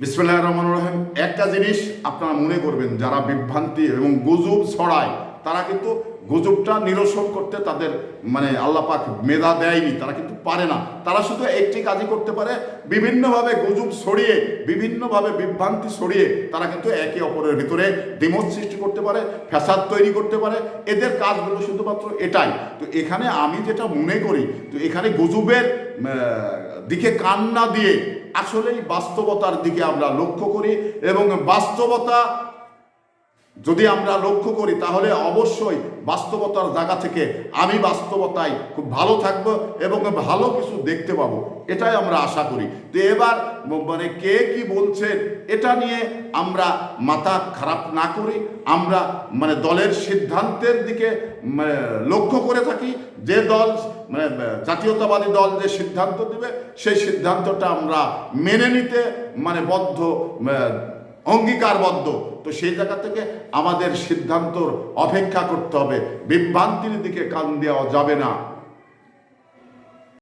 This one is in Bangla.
বিসমুল্লাহ রহমান রহিম। একটা জিনিস আপনারা মনে করবেন, যারা বিভ্রান্তি এবং গুজব ছড়ায়, তারা কিন্তু গুজবটা নিরসন করতে তাদের মানে আল্লাপাক মেধা দেয়নি, তারা কিন্তু পারে না। তারা শুধু একটি কাজই করতে পারে, বিভিন্নভাবে গুজব ছড়িয়ে, বিভিন্নভাবে বিভ্রান্তি ছড়িয়ে, তারা কিন্তু একে অপরের ভিতরে দ্বিমত সৃষ্টি করতে পারে, ফ্যাসাদ তৈরি করতে পারে। এদের কাজগুলো শুধুমাত্র এটাই। তো এখানে আমি যেটা মনে করি, তো এখানে গুজবের দিকে কান না দিয়ে আসলেই বাস্তবতার দিকে আমরা লক্ষ্য করি এবং বাস্তবতা যদি আমরা লক্ষ্য করি, তাহলে অবশ্যই বাস্তবতার জায়গা থেকে আমি বাস্তবতায় খুব ভালো থাকব এবং ভালো কিছু দেখতে পাবো। এটাই আমরা আশা করি। তো এবার মানে কে কি বলছেন এটা নিয়ে আমরা মাথা খারাপ না করি আমরা মানে দলের সিদ্ধান্তের দিকে লক্ষ্য করে থাকি। যে দল মানে জাতীয়তাবাদী দল যে সিদ্ধান্ত দেবে, সেই সিদ্ধান্তটা আমরা মেনে নিতে মানে বদ্ধ অঙ্গীকারবদ্ধ। তো সেই জায়গা থেকে আমাদের সিদ্ধান্তর অপেক্ষা করতে হবে। বিভ্রান্তির দিকে কান দেওয়া যাবে না।